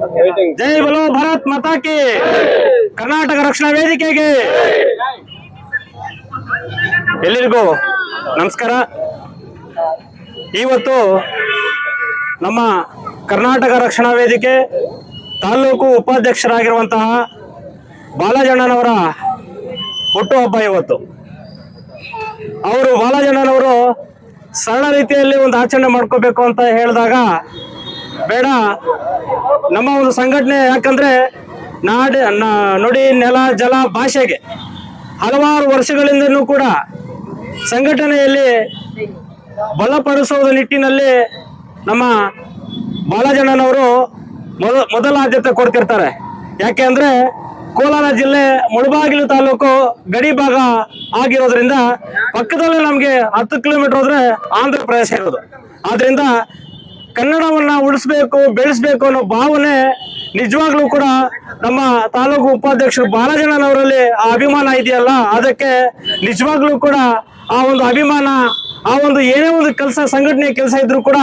ಜೈ ಬಲೋ ಭಾರತ್ ಮಾತಾ ಕಿ. ಕರ್ನಾಟಕ ರಕ್ಷಣಾ ವೇದಿಕೆಗೆ. ಎಲ್ಲರಿಗೂ ನಮಸ್ಕಾರ. ಇವತ್ತು ನಮ್ಮ ಕರ್ನಾಟಕ ರಕ್ಷಣಾ ವೇದಿಕೆ ತಾಲೂಕು ಉಪಾಧ್ಯಕ್ಷರಾಗಿರುವಂತಹ ಬಾಲಜಣ್ಣನವರ ಹುಟ್ಟುಹಬ್ಬ ಇವತ್ತು. ಅವರು ಬಾಲಜಣ್ಣನವರು ಸರಳ ರೀತಿಯಲ್ಲಿ ಒಂದು ಆಚರಣೆ ಮಾಡ್ಕೋಬೇಕು ಅಂತ ಹೇಳಿದಾಗ ಬೇಡ. ನಮ್ಮ ಒಂದು ಸಂಘಟನೆ ಯಾಕಂದ್ರೆ ನಾಡಿ ನುಡಿ, ನೆಲ, ಜಲ ಭಾಷೆಗೆ ಹಲವಾರು ವರ್ಷಗಳಿಂದನೂ ಕೂಡ ಸಂಘಟನೆಯಲ್ಲಿ ಬಲಪಡಿಸುವ ನಿಟ್ಟಿನಲ್ಲಿ ನಮ್ಮ ಬಾಳಜನನವರು ಮೊದ, ಮೊದಲ ಆದ್ಯತೆ ಕೊಡ್ತಿರ್ತಾರೆ. ಯಾಕೆ ಅಂದರೆ ಕೋಲಾರ ಜಿಲ್ಲೆ ಮುಳಬಾಗಿಲು ತಾಲೂಕು ಗಡಿ ಭಾಗ ಆಗಿರೋದ್ರಿಂದ ಪಕ್ಕದಲ್ಲೇ ನಮಗೆ ಹತ್ತು ಕಿಲೋಮೀಟರ್ ಹೋದ್ರೆ ಆಂಧ್ರ ಪ್ರದೇಶ ಇರೋದು. ಆದ್ರಿಂದ ಕನ್ನಡವನ್ನ ಉಳಿಸ್ಬೇಕು, ಬೆಳೆಸ್ಬೇಕು ಅನ್ನೋ ಭಾವನೆ ನಿಜವಾಗ್ಲೂ ಕೂಡ ನಮ್ಮ ತಾಲೂಕು ಉಪಾಧ್ಯಕ್ಷರು ಬಾಲಜಣ್ಣನವರಲ್ಲಿ ಆ ಅಭಿಮಾನ ಇದೆಯಲ್ಲ? ಅದಕ್ಕೆ ನಿಜವಾಗ್ಲೂ ಕೂಡ ಆ ಒಂದು ಅಭಿಮಾನ, ಆ ಒಂದು ಏನೇ ಒಂದು ಕೆಲಸ ಸಂಘಟನೆ ಕೆಲಸ ಇದ್ರೂ ಕೂಡ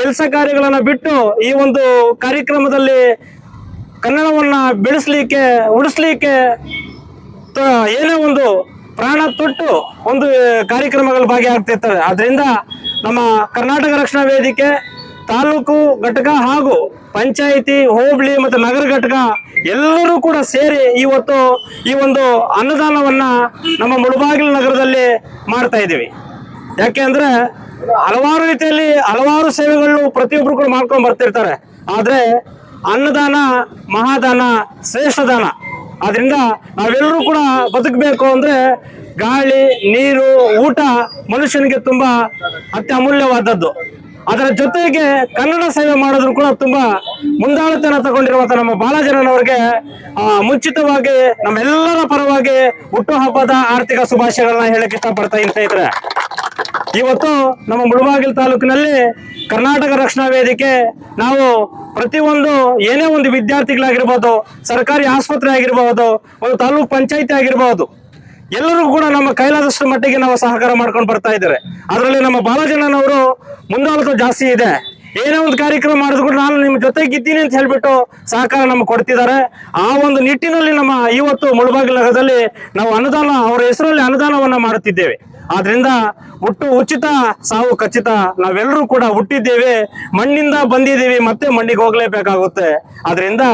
ಕೆಲಸ ಕಾರ್ಯಗಳನ್ನ ಬಿಟ್ಟು ಈ ಒಂದು ಕಾರ್ಯಕ್ರಮದಲ್ಲಿ ಕನ್ನಡವನ್ನ ಬೆಳೆಸ್ಲಿಕ್ಕೆ, ಉಳಿಸ್ಲಿಕ್ಕೆ ಏನೇ ಒಂದು ಪ್ರಾಣ ತೊಟ್ಟು ಒಂದು ಕಾರ್ಯಕ್ರಮಗಳು ಭಾಗಿಯಾಗ್ತಿರ್ತವೆ. ಅದರಿಂದ ನಮ್ಮ ಕರ್ನಾಟಕ ರಕ್ಷಣಾ ವೇದಿಕೆ ತಾಲೂಕು ಘಟಕ ಹಾಗೂ ಪಂಚಾಯಿತಿ, ಹೋಬಳಿ ಮತ್ತು ನಗರ ಘಟಕ ಎಲ್ಲರೂ ಕೂಡ ಸೇರಿ ಇವತ್ತು ಈ ಒಂದು ಅನ್ನದಾನವನ್ನ ನಮ್ಮ ಮುಳಬಾಗಿಲು ನಗರದಲ್ಲಿ ಮಾಡ್ತಾ ಇದ್ದೀವಿ. ಯಾಕೆ ಅಂದ್ರೆ ಹಲವಾರು ರೀತಿಯಲ್ಲಿ ಹಲವಾರು ಸೇವೆಗಳನ್ನು ಪ್ರತಿಯೊಬ್ಬರು ಕೂಡ ಮಾಡ್ಕೊಂಡು ಬರ್ತಿರ್ತಾರೆ. ಆದರೆ ಅನ್ನದಾನ, ಮಹಾದಾನ, ಶ್ರೇಷ್ಠದಾನ, ಆದ್ರಿಂದ ನಾವೆಲ್ಲರೂ ಕೂಡ ಬದುಕಬೇಕು ಅಂದ್ರೆ ಗಾಳಿ, ನೀರು, ಊಟ ಮನುಷ್ಯನಿಗೆ ತುಂಬಾ ಅತಿ ಅಮೂಲ್ಯವಾದದ್ದು ಅದರ ಜೊತೆಗೆ ಕನ್ನಡ ಸೇವೆ ಮಾಡೋದ್ರು ಕೂಡ ತುಂಬಾ ಮುಂದಾಳತನ ತಗೊಂಡಿರುವಂತ ನಮ್ಮ ಬಾಲಜನನವರಿಗೆ ಆ, ಮುಂಚಿತವಾಗಿ ನಮ್ಮೆಲ್ಲರ ಪರವಾಗಿ ಹುಟ್ಟುಹಬ್ಬದ ಆರ್ಥಿಕ ಶುಭಾಶಯಗಳನ್ನ ಹೇಳಕ್ ಇಷ್ಟಪಡ್ತಾ ಇದ್ರೆ ಇವತ್ತು ನಮ್ಮ ಮುಳಬಾಗಿಲು ತಾಲೂಕಿನಲ್ಲಿ ಕರ್ನಾಟಕ ರಕ್ಷಣಾ ವೇದಿಕೆ ನಾವು ಪ್ರತಿಯೊಂದು ಏನೇ ಒಂದು ವಿದ್ಯಾರ್ಥಿಗಳಾಗಿರ್ಬೋದು ಸರ್ಕಾರಿ ಆಸ್ಪತ್ರೆ ಆಗಿರ್ಬೋದು ಒಂದು ತಾಲೂಕ್ ಪಂಚಾಯತಿ ಆಗಿರ್ಬೋದು ಎಲ್ಲರೂ ಕೂಡ ನಮ್ಮ ಕೈಲಾದಷ್ಟು ಮಟ್ಟಿಗೆ ನಾವು ಸಹಕಾರ ಮಾಡ್ಕೊಂಡು ಬರ್ತಾ ಇದ್ದಾರೆ. ಅದರಲ್ಲಿ ನಮ್ಮ ಬಾಲಜನನವರು ಮುಂದಾಳತ್ವ ಜಾಸ್ತಿ ಇದೆ. ಏನೇ ಒಂದು ಕಾರ್ಯಕ್ರಮ ಮಾಡಿದ್ರು ಕೂಡ ನಾನು ನಿಮ್ಮ ಜೊತೆಗಿದ್ದೀನಿ ಅಂತ ಹೇಳ್ಬಿಟ್ಟು ಸಹಕಾರ ನಮ್ಗೆ ಕೊಡ್ತಿದ್ದಾರೆ. ಆ ಒಂದು ನಿಟ್ಟಿನಲ್ಲಿ ನಮ್ಮ ಇವತ್ತು ಮುಳಬಾಗಿಲು ನಗರದಲ್ಲಿ ನಾವು ಅನುದಾನ, ಅವರ ಹೆಸರಲ್ಲಿ ಅನುದಾನವನ್ನ ಮಾಡುತ್ತಿದ್ದೇವೆ. ಆದ್ರಿಂದ ಹುಟ್ಟು ಉಚಿತ ಸಾವು ಖಚಿತ. ನಾವೆಲ್ಲರೂ ಕೂಡ ಹುಟ್ಟಿದ್ದೇವೆ, ಮಣ್ಣಿಂದ ಬಂದಿದ್ದೀವಿ, ಮತ್ತೆ ಮಣ್ಣಿಗೆ ಹೋಗ್ಲೇಬೇಕಾಗುತ್ತೆ. ಆದ್ರಿಂದ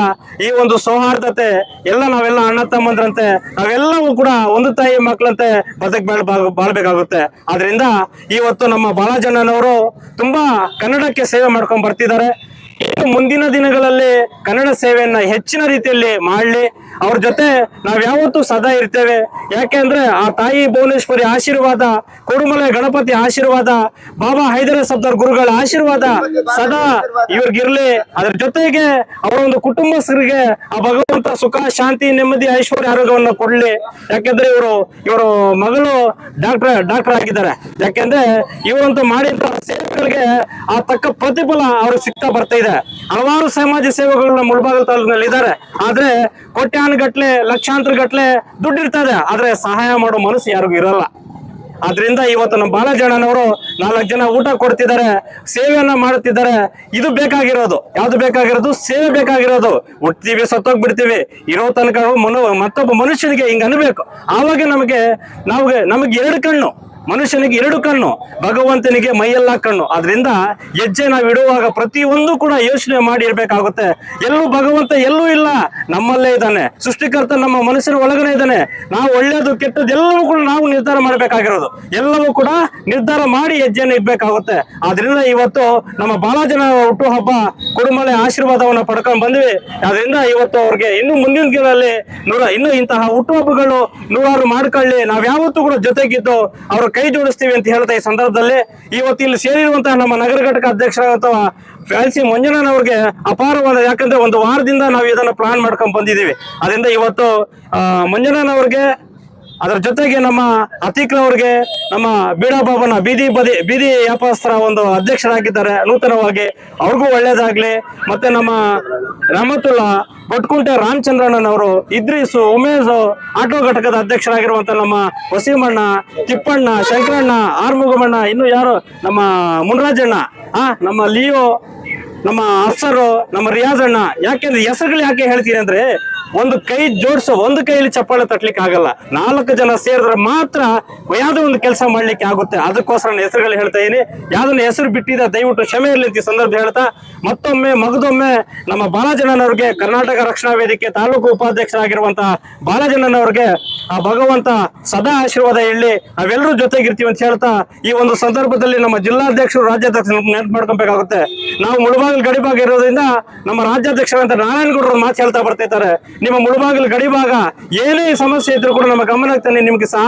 ಈ ಒಂದು ಸೌಹಾರ್ದತೆ, ಎಲ್ಲ ನಾವೆಲ್ಲ ಅಣ್ಣ ತಮ್ಮಂದ್ರಂತೆ, ನಾವೆಲ್ಲವೂ ಕೂಡ ಒಂದು ತಾಯಿ ಮಕ್ಕಳಂತೆ ಬದುಕ್ ಬಾಳ್ ಬಾಳ್ಬೇಕಾಗುತ್ತೆ. ಆದ್ರಿಂದ ಇವತ್ತು ನಮ್ಮ ಬಾಲಜಣ್ಣನವರು ತುಂಬಾ ಕನ್ನಡಕ್ಕೆ ಸೇವೆ ಮಾಡ್ಕೊಂಡ್ ಬರ್ತಿದ್ದಾರೆ. ಮುಂದಿನ ದಿನಗಳಲ್ಲಿ ಕನ್ನಡ ಸೇವೆಯನ್ನ ಹೆಚ್ಚಿನ ರೀತಿಯಲ್ಲಿ ಮಾಡಲಿ. ಅವ್ರ ಜೊತೆ ನಾವ್ ಯಾವತ್ತೂ ಸದಾ ಇರ್ತೇವೆ. ಯಾಕೆಂದ್ರೆ ಆ ತಾಯಿ ಭುವನೇಶ್ವರಿ ಆಶೀರ್ವಾದ ಕುರುಮಲೆ ಗಣಪತಿ ಆಶೀರ್ವಾದ, ಬಾಬಾ ಹೈದರ ಸಬ್ದರ್ ಗುರುಗಳ ಆಶೀರ್ವಾದ ಸದಾ ಇವ್ರಿಗಿರ್ಲಿ. ಅದ್ರ ಜೊತೆಗೆ ಅವರ ಒಂದು ಕುಟುಂಬಸ್ಥರಿಗೆ ಆ ಭಗವಂತ ಸುಖ, ಶಾಂತಿ, ನೆಮ್ಮದಿ, ಐಶ್ವರ್ಯ, ಆರೋಗ್ಯವನ್ನ ಕೊಡ್ಲಿ. ಯಾಕೆಂದ್ರೆ ಇವರು ಇವರು ಮಗಳು ಡಾಕ್ಟರ್ ಡಾಕ್ಟರ್ ಆಗಿದ್ದಾರೆ. ಯಾಕೆಂದ್ರೆ ಇವರಂತೂ ಮಾಡಿದ ಸೇವೆಗಳಿಗೆ ಆ ತಕ್ಕ ಪ್ರತಿಫಲ ಅವ್ರಿಗೆ ಸಿಗ್ತಾ ಬರ್ತಾ ಇದೆ. ಹಲವಾರು ಸಮಾಜ ಸೇವೆಗಳು ನಮ್ಮ ಮುಳಬಾಗಲ್ ತಾಲೂಕಿನಲ್ಲಿ ಇದ್ದಾರೆ. ಆದ್ರೆ ಕೋಟ್ಯಾನುಗಟ್ಲೆ ಲಕ್ಷಾಂತರ ಗಟ್ಲೆ ದುಡ್ಡು ಇರ್ತದೆ. ಆದ್ರೆ ಸಹಾಯ ಮಾಡೋ ಮನಸ್ಸು ಯಾರಿಗೂ ಇರಲ್ಲ. ಆದ್ರಿಂದ ಇವತ್ತು ನಮ್ಮ ಬಾಲಜಣ್ಣನವರು ನಾಲ್ಕು ಜನ ಊಟ ಕೊಡ್ತಿದ್ದಾರೆ, ಸೇವೆಯನ್ನ ಮಾಡುತ್ತಿದ್ದಾರೆ. ಇದು ಬೇಕಾಗಿರೋದು. ಯಾವ್ದು ಬೇಕಾಗಿರೋದು? ಸೇವೆ ಬೇಕಾಗಿರೋದು. ಹುಟ್ತೀವಿ ಸತ್ತೋಗ್ಬಿಡ್ತೀವಿ. ಇರೋ ತನಕ ಮನು ಮತ್ತೊಬ್ಬ ಮನುಷ್ಯನಿಗೆ ಹಿಂಗ ಅನ್ಬೇಕು. ಆವಾಗ ನಮಗೆ ನಾವು ನಮಗೆ ಎರಡು ಕಣ್ಣು. ಮನುಷ್ಯನಿಗೆ ಎರಡು ಕಣ್ಣು, ಭಗವಂತನಿಗೆ ಮೈಯೆಲ್ಲ ಕಣ್ಣು. ಅದರಿಂದ ಹೆಜ್ಜೆ ನಾವು ಇಡುವಾಗ ಪ್ರತಿಯೊಂದು ಕೂಡ ಯೋಚನೆ ಮಾಡಿ ಇರ್ಬೇಕಾಗುತ್ತೆ ಎಲ್ಲೂ ಭಗವಂತ ಎಲ್ಲೂ ಇಲ್ಲ. ನಮ್ಮಲ್ಲೇ ಇದ್ದಾನೆ. ಸೃಷ್ಟಿಕರ್ತ ನಮ್ಮ ಮನಸ್ಸಿನ ಒಳಗನೆ ಇದ್ದಾನೆ. ನಾವು ಒಳ್ಳೇದು ಕೆಟ್ಟದ್ದು ಎಲ್ಲವೂ ಕೂಡ ನಾವು ನಿರ್ಧಾರ ಮಾಡಬೇಕಾಗಿರೋದು. ಎಲ್ಲವೂ ಕೂಡ ನಿರ್ಧಾರ ಮಾಡಿ ಹೆಜ್ಜೆಯನ್ನು ಇಡ್ಬೇಕಾಗುತ್ತೆ. ಆದ್ರಿಂದ ಇವತ್ತು ನಮ್ಮ ಬಾಲಾಜನ ಹುಟ್ಟುಹಬ್ಬ, ಕುಡುಮಲೆ ಆಶೀರ್ವಾದವನ್ನ ಪಡ್ಕೊಂಡು ಬಂದ್ವಿ. ಅದರಿಂದ ಇವತ್ತು ಅವ್ರಿಗೆ ಇನ್ನು ಮುಂದಿನ ದಿನದಲ್ಲಿ ನೂರ ಇನ್ನು ಇಂತಹ ಹುಟ್ಟುಹಬ್ಬಗಳು ನೂರಾರು ಮಾಡ್ಕೊಳ್ಳಿ. ನಾವ್ ಯಾವತ್ತೂ ಕೂಡ ಜೊತೆಗಿದ್ದು ಅವ್ರ ಕೈ ಜೋಡಿಸ್ತೀವಿ ಅಂತ ಹೇಳ್ತಾ ಈ ಸಂದರ್ಭದಲ್ಲಿ. ಇವತ್ತು ಇಲ್ಲಿ ಸೇರಿರುವಂತಹ ನಮ್ಮ ನಗರ ಘಟಕ ಅಧ್ಯಕ್ಷರಾದಂತಹ ಫ್ಯಾನ್ಸಿ ಮಂಜುನಾಥ್ ಅವ್ರಿಗೆ ಅಪಾರವಾದ, ಯಾಕಂದ್ರೆ ಒಂದು ವಾರದಿಂದ ನಾವು ಇದನ್ನ ಪ್ಲಾನ್ ಮಾಡ್ಕೊಂಡ್ ಬಂದಿದ್ದೀವಿ. ಅದರಿಂದ ಇವತ್ತು ಮಂಜುನಾಥ್ ಅವ್ರಿಗೆ ಅದರ ಜೊತೆಗೆ ನಮ್ಮ ಅತೀಕ್ ಅವ್ರಿಗೆ ನಮ್ಮ ಬೀಡಾಬಾಬನ ಬೀದಿ ಬದಿ, ಬೀದಿ ವ್ಯಾಪಾರಸ್ಥರ ಒಂದು ಅಧ್ಯಕ್ಷರಾಗಿದ್ದಾರೆ. ನೂತನವಾಗಿ ಅವ್ರಿಗೂ ಒಳ್ಳೇದಾಗ್ಲಿ. ಮತ್ತೆ ನಮ್ಮ ರಹಮತುಲ್ಲಾ ಬಟ್ಕುಂಟೆ ರಾಮಚಂದ್ರಣ್ಣನ್ ಅವರು ಇದ್ರೀಸು ಉಮೇಶ್ ಆಟೋ ಘಟಕದ ಅಧ್ಯಕ್ಷರಾಗಿರುವಂತ ನಮ್ಮ ವಸೀಮಣ್ಣ, ತಿಪ್ಪಣ್ಣ, ಶಂಕರಣ್ಣ, ಆರ್ಮುಗಮಣ್ಣ, ಇನ್ನು ಯಾರು? ನಮ್ಮ ಮುನ್ರಾಜಣ್ಣ. ಆ, ನಮ್ಮ ಲಿಯೋ, ನಮ್ಮ ಅಫ್ಸರು ನಮ್ಮ ರಿಯಾಜಣ್ಣ. ಯಾಕೆಂದ್ರೆ ಹೆಸರುಗಳು ಯಾಕೆ ಹೇಳ್ತೀನಿ ಅಂದ್ರೆ ಒಂದು ಕೈ ಜೋಡಿಸೋ, ಒಂದು ಕೈಯಲ್ಲಿ ಚಪ್ಪಾಳೆ ತಟ್ಲಿಕ್ಕೆ ಆಗಲ್ಲ. ನಾಲ್ಕು ಜನ ಸೇರಿದ್ರೆ ಮಾತ್ರ ಯಾವುದೋ ಒಂದು ಕೆಲಸ ಮಾಡ್ಲಿಕ್ಕೆ ಆಗುತ್ತೆ. ಅದಕ್ಕೋಸ್ಕರ ನಾನು ಹೆಸರುಗಳು ಹೇಳ್ತಾ ಇದೀನಿ. ಯಾವ್ದನ್ನ ಹೆಸರು ಬಿಟ್ಟಿದ ದಯವಿಟ್ಟು ಕ್ಷಮೆ ಇರಲಿ ಸಂದರ್ಭ ಹೇಳ್ತಾ, ಮತ್ತೊಮ್ಮೆ ಮಗದೊಮ್ಮೆ ನಮ್ಮ ಬಾಲಾಜನವ್ರಿಗೆ ಕರ್ನಾಟಕ ರಕ್ಷಣಾ ವೇದಿಕೆ ತಾಲೂಕು ಉಪಾಧ್ಯಕ್ಷರಾಗಿರುವಂತಹ ಬಾಲಜನನವ್ರಿಗೆ ಆ ಭಗವಂತ ಸದಾ ಆಶೀರ್ವಾದ ಹೇಳಿ ಅವೆಲ್ಲರೂ ಜೊತೆಗಿರ್ತೀವಿ ಅಂತ ಹೇಳ್ತಾ, ಈ ಒಂದು ಸಂದರ್ಭದಲ್ಲಿ ನಮ್ಮ ಜಿಲ್ಲಾಧ್ಯಕ್ಷರು, ರಾಜ್ಯಾಧ್ಯಕ್ಷರು ನೆನಪು ಮಾಡ್ಕೊಬೇಕಾಗುತ್ತೆ. ನಾವು ಮುಳುಬಾಗಿಲು ಗಡಿಭಾಗ ಇರೋದ್ರಿಂದ ನಮ್ಮ ರಾಜ್ಯಾಧ್ಯಕ್ಷರಂತ ನಾರಾಯಣಗೌಡರು ಮಾತು ಹೇಳ್ತಾ ಬರ್ತಿದ್ದಾರೆ ನಿಮ್ಮ ಮುಳುಬಾಗಿಲು ಗಡಿಭಾಗ ಏನೇ ಸಮಸ್ಯೆ ಇದ್ರೂ ಕೂಡ ನಮ್ಮ ಗಮನಕ್ಕೆ ತನ್ನಿ, ನಿಮ್ಗೆ ಸಹ,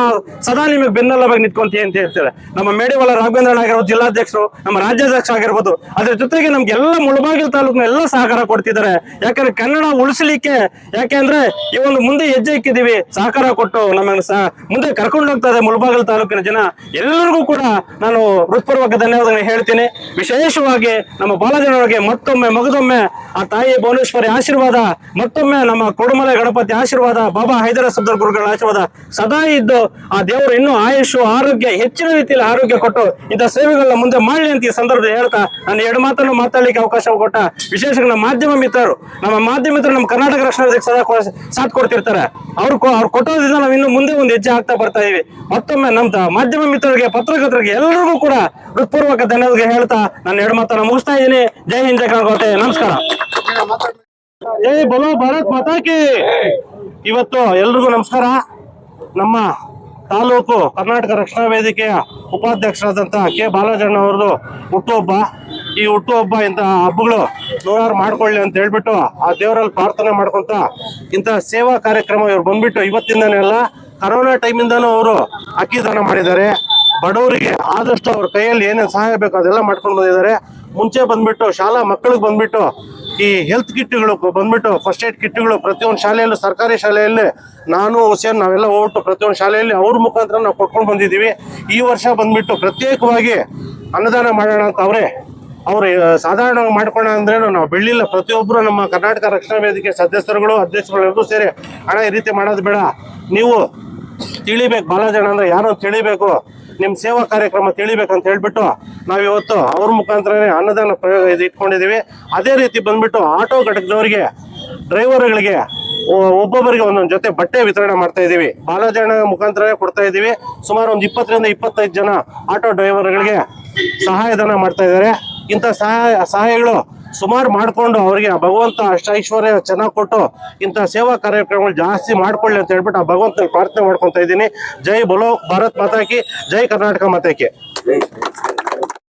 ಸದಾ ನಿಮಗೆ ಬೆನ್ನಲ್ಲವಾಗಿ ನಿಂತ್ಕೊಂತೀವಿ ಅಂತ ಹೇಳ್ತಾರೆ. ನಮ್ಮ ಮೇಡಿವಾಳ ರಾಘವೇಂದ್ರ ಆಗಿರ್ಬೋದು, ಜಿಲ್ಲಾಧ್ಯಕ್ಷರು, ನಮ್ಮ ರಾಜ್ಯಾಧ್ಯಕ್ಷ ಆಗಿರ್ಬೋದು, ಅದ್ರ ಜೊತೆಗೆ ನಮ್ಗೆ ಎಲ್ಲ ಮುಳುಬಾಗಿಲು ತಾಲೂಕಿನ ಎಲ್ಲ ಸಹಕಾರ ಕೊಡ್ತಿದ್ದಾರೆ. ಯಾಕಂದ್ರೆ ಕನ್ನಡ ಉಳಿಸಲಿಕ್ಕೆ ಯಾಕೆಂದ್ರೆ ಈ ಒಂದು ಮುಂದೆ ಹೆಜ್ಜೆ ಇಕ್ಕಿದೀವಿ ಸಹಕಾರ ಕೊಟ್ಟು ನಮ್ಮನ್ನು ಸಹ ಮುಂದೆ ಕರ್ಕೊಂಡು ಹೋಗ್ತಾ ಇದೆ ಮುಳುಬಾಗಿಲು ತಾಲೂಕಿನ ಜನ. ಎಲ್ಲರಿಗೂ ಕೂಡ ನಾನು ಹೃತ್ಪೂರ್ವಕ ಧನ್ಯವಾದಗಳನ್ನ ಹೇಳ್ತೀನಿ. ವಿಶೇಷವಾಗಿ ನಮ್ಮ ಬಾಲಜನರಿಗೆ ಮತ್ತೊಮ್ಮೆ, ಮಗದೊಮ್ಮೆ ಆ ತಾಯಿ ಭುವನೇಶ್ವರಿ ಆಶೀರ್ವಾದ, ಮತ್ತೊಮ್ಮೆ ನಮ್ಮ ಕೊಡುಮಲೆ ಗಣಪತಿ ಆಶೀರ್ವಾದ, ಬಾಬಾ ಹೈದರ ಸಬ್ದರ್ ಗುರುಗಳ ಆಶೀರ್ವಾದ ಸದಾ ಇದ್ದು ಆ ದೇವರು ಇನ್ನೂ ಆಯುಷು, ಆರೋಗ್ಯ, ಹೆಚ್ಚಿನ ರೀತಿಯಲ್ಲಿ ಆರೋಗ್ಯ ಕೊಟ್ಟು ಇಂಥ ಸೇವೆಗಳನ್ನ ಮುಂದೆ ಮಾಡಲಿ ಅಂತ ಈ ಸಂದರ್ಭದಲ್ಲಿ ಹೇಳ್ತಾ ನಾನು ಎರಡು ಮಾತನ್ನು ಮಾತಾಡಲಿಕ್ಕೆ ಅವಕಾಶ ಕೊಟ್ಟ ವಿಶೇಷ ನಮ್ಮ ಮಾಧ್ಯಮ ಮಿತ್ರರು. ನಮ್ಮ ಮಾಧ್ಯಮ ಮಿತ್ರರು ನಮ್ಮ ಕರ್ನಾಟಕ ರಕ್ಷಣಾ ಸದಾ ಸಾಥ್ ಕೊಡ್ತಿರ್ತಾರೆ. ಅವ್ರು ಅವ್ರು ಕೊಟ್ಟೋದ್ರಿಂದ ನಾವು ಇನ್ನು ಮುಂದೆ ಒಂದು ಹೆಜ್ಜೆ ಆಗ್ತಾ ಬರ್ತಾ ಇದೀವಿ. ಮತ್ತೊಮ್ಮೆ ನಮ್ಮ ಮಾಧ್ಯಮ ಮಿತ್ರರಿಗೆ, ಪತ್ರಕರ್ತರಿಗೆ ಎಲ್ಲರಿಗೂ ಕೂಡ ಹೃತ್ಪೂರ್ವಕ ಧನ್ಯವಾದ ಹೇಳ್ತಾ ನಾನು ಎರಡು ಮಾತನ್ನ ಮುಗಿಸ್ತಾ ಇದ್ದೀನಿ. ಜೈ ಹಿಂದ್ ಕರ್ನಾಟಕ ನಮಸ್ಕಾರ. ಜೈ ಬಲೋ ಭಾರತ್ ಮಾತಾಕಿ ಇವತ್ತು ಎಲ್ರಿಗೂ ನಮಸ್ಕಾರ. ನಮ್ಮ ತಾಲೂಕು ಕರ್ನಾಟಕ ರಕ್ಷಣಾ ವೇದಿಕೆಯ ಉಪಾಧ್ಯಕ್ಷರಾದಂತಹ ಕೆ. ಬಾಲಾಜಣ್ಣ ಅವ್ರದ್ದು ಹುಟ್ಟುಹಬ್ಬ. ಈ ಹುಟ್ಟುಹಬ್ಬ ಇಂತಹ ಹಬ್ಬಗಳು ನೂರಾರು ಮಾಡ್ಕೊಳ್ಳಿ ಅಂತ ಹೇಳ್ಬಿಟ್ಟು ಆ ದೇವರಲ್ಲಿ ಪ್ರಾರ್ಥನೆ ಮಾಡ್ಕೊಂತ ಇಂತಹ ಸೇವಾ ಕಾರ್ಯಕ್ರಮ ಇವ್ರು ಬಂದ್ಬಿಟ್ಟು ಇವತ್ತಿಂದನೇ ಅಲ್ಲ, ಕರೋನಾ ಟೈಮಿಂದನೂ ಅವರು ಅಕ್ಕಿ ದಾನ ಮಾಡಿದ್ದಾರೆ. ಬಡವರಿಗೆ ಆದಷ್ಟು ಅವ್ರ ಕೈಯಲ್ಲಿ ಏನೇನು ಸಹಾಯ ಬೇಕು ಅದೆಲ್ಲ ಮಾಡ್ಕೊಂಡು ಬಂದಿದ್ದಾರೆ. ಮುಂಚೆ ಬಂದ್ಬಿಟ್ಟು ಶಾಲಾ ಮಕ್ಕಳಿಗೆ ಬಂದ್ಬಿಟ್ಟು ಈ ಹೆಲ್ತ್ ಕಿಟ್ಗಳು ಬಂದ್ಬಿಟ್ಟು ಫಸ್ಟ್ ಏಡ್ ಕಿಟ್ಗಳು ಪ್ರತಿಯೊಂದು ಶಾಲೆಯಲ್ಲೂ, ಸರ್ಕಾರಿ ಶಾಲೆಯಲ್ಲಿ ನಾನು, ಹುಸೇನ್, ನಾವೆಲ್ಲ ಹೋಗ್ಬಿಟ್ಟು ಪ್ರತಿಯೊಂದು ಶಾಲೆಯಲ್ಲಿ ಅವ್ರ ಮುಖಾಂತರ ನಾವು ಕೊಟ್ಕೊಂಡು ಬಂದಿದ್ದೀವಿ ಈ ವರ್ಷ ಬಂದ್ಬಿಟ್ಟು ಪ್ರತ್ಯೇಕವಾಗಿ ಅನ್ನದಾನ ಮಾಡೋಣ ಅಂತ ಅವರೇ. ಅವರು ಸಾಧಾರಣವಾಗಿ ಮಾಡ್ಕೋಣ ಅಂದ್ರೆ ನಾವು ಬೆಳ್ಳಿಲ್ಲ ಪ್ರತಿಯೊಬ್ಬರು ನಮ್ಮ ಕರ್ನಾಟಕ ರಕ್ಷಣಾ ವೇದಿಕೆ ಸದಸ್ಯರುಗಳು, ಅಧ್ಯಕ್ಷರುಗಳು ಎಲ್ಲರೂ ಸೇರಿ ಹಣ ಈ ರೀತಿ ಮಾಡೋದು ಬೇಡ. ನೀವು ತಿಳಿಬೇಕು ಬಾಲಾಜನ ಅಂದ್ರೆ ಯಾರು ತಿಳಿಬೇಕು? ನಿಮ್ಮ ಸೇವಾ ಕಾರ್ಯಕ್ರಮ ತಿಳಿಬೇಕಂತ ಹೇಳ್ಬಿಟ್ಟು ನಾವಿವತ್ತು ಅವ್ರ ಮುಖಾಂತರನೇ ಅನ್ನದಾನ ಪ್ರಯೋಗ ಇದು ಇಟ್ಕೊಂಡಿದ್ದೀವಿ ಅದೇ ರೀತಿ ಬಂದ್ಬಿಟ್ಟು ಆಟೋ ಘಟಕದವರಿಗೆ, ಡ್ರೈವರ್ಗಳಿಗೆ ಒಬ್ಬೊಬ್ಬರಿಗೆ ಒಂದೊಂದು ಜೊತೆ ಬಟ್ಟೆ ವಿತರಣೆ ಮಾಡ್ತಾ ಇದ್ದೀವಿ ಬಾಲಾಜನ ಮುಖಾಂತರ ಕೊಡ್ತಾ ಇದ್ದೀವಿ ಸುಮಾರು ಒಂದು ಇಪ್ಪತ್ತರಿಂದ ಇಪ್ಪತ್ತೈದು ಜನ ಆಟೋ ಡ್ರೈವರ್ಗಳಿಗೆ ಸಹಾಯಧನ ಮಾಡ್ತಾ ಇದ್ದಾರೆ. ಇಂಥ ಸಹಾಯ, ಸಹಾಯಗಳು ಸುಮಾರು ಮಾಡಿಕೊಂಡು ಅವರಿಗೆ ಭಗವಂತ ಅಷ್ಟ ಐಶ್ವರ್ಯ ಚೆನ್ನಾಗಿ ಕೊಟ್ಟು ಇಂಥ ಸೇವಾ ಕಾರ್ಯಕ್ರಮಗಳು ಜಾಸ್ತಿ ಮಾಡ್ಕೊಳ್ಳಿ ಅಂತ ಹೇಳ್ಬಿಟ್ಟು ಆ ಭಗವಂತನ ಪ್ರಾರ್ಥನೆ ಮಾಡ್ಕೊತಾ ಇದ್ದೀನಿ. ಜೈ ಬಲೋ, ಭಾರತ್ ಮಾತಾಕಿ ಜೈ ಕರ್ನಾಟಕ ಮಾತಾಕಿ